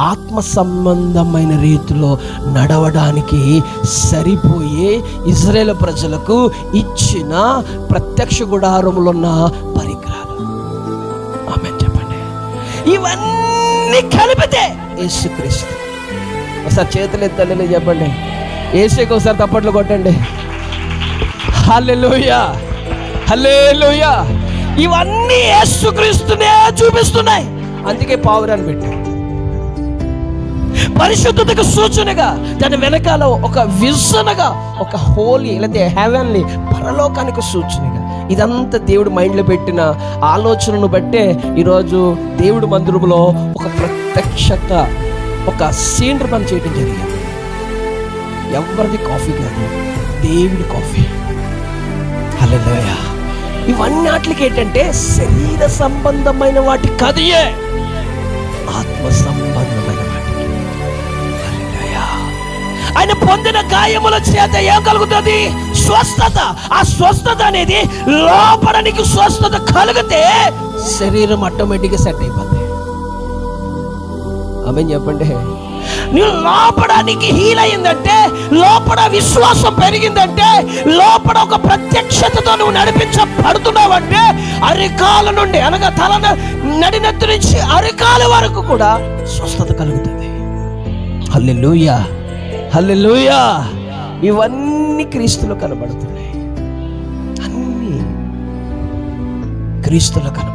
ఆత్మ సంబంధమైన రీతిలో నడవడానికి సరిపోయే ఇజ్రాయేల్ ప్రజలకు ఇచ్చిన ప్రత్యక్ష గుడారములున్న పరికరాలు. ఆమె చెప్పండి. ఇవన్నీ కలిపితే యేసుక్రీస్తు. ఒకసారి చేతులు ఎత్తండి చెప్పండి. ఏసుకి ఒకసారి తప్పట్లు కొట్టండి. హల్లెలూయా. హల్లెలూయా. ఇవన్నీ యేసుక్రీస్తునే చూపిస్తున్నాయి. అందుకే పావురాన్ని పెట్టాం పరిశుద్ధతకు సూచనగా దాని వెనకాల ఒక విజనగా ఒక హోలీ లేకపోతే హెవెన్లీ పరలోకానికి సూచనగా. ఇదంతా దేవుడు మైండ్లో పెట్టిన ఆలోచనను బట్టే ఈరోజు దేవుడు మందిరంలో ఒక ప్రత్యక్షత ఒక సీనరీ పని చేయడం జరిగింది. ఎవరిది కాఫీ కాదు దేవుడి కాఫీ. హలో ఇవన్నీ వాటికి ఏంటంటే శరీర సంబంధమైన వాటి కదియే ఆత్మ సంబంధం పొందిన గాయముల చేత ఏం కలుగుతుంది? స్వస్థత. ఆ స్వస్థత అనేది లోపడానికి స్వస్థత కలిగితే శరీరం ఆటోమేటిక్గా సెట్ అయిపోతుంది ఆమె చెప్పండి. నువ్వు లోపడానికి హీల్ అయిందంటే లోపల విశ్వాసం పెరిగిందంటే లోపల ఒక ప్రత్యక్షతతో నువ్వు నడిపించబడుతున్నావంటే అరికాల నుండి అనగా తల న- నడినెత్తు నుంచి అరికాల వరకు కూడా స్వస్థత కలుగుతుంది. హల్లెలూయా. హల్లెలూయా. ఇవన్నీ క్రీస్తులో కనబడుతున్నాయి. అన్నీ క్రీస్తులో కనబడుతున్నాయి.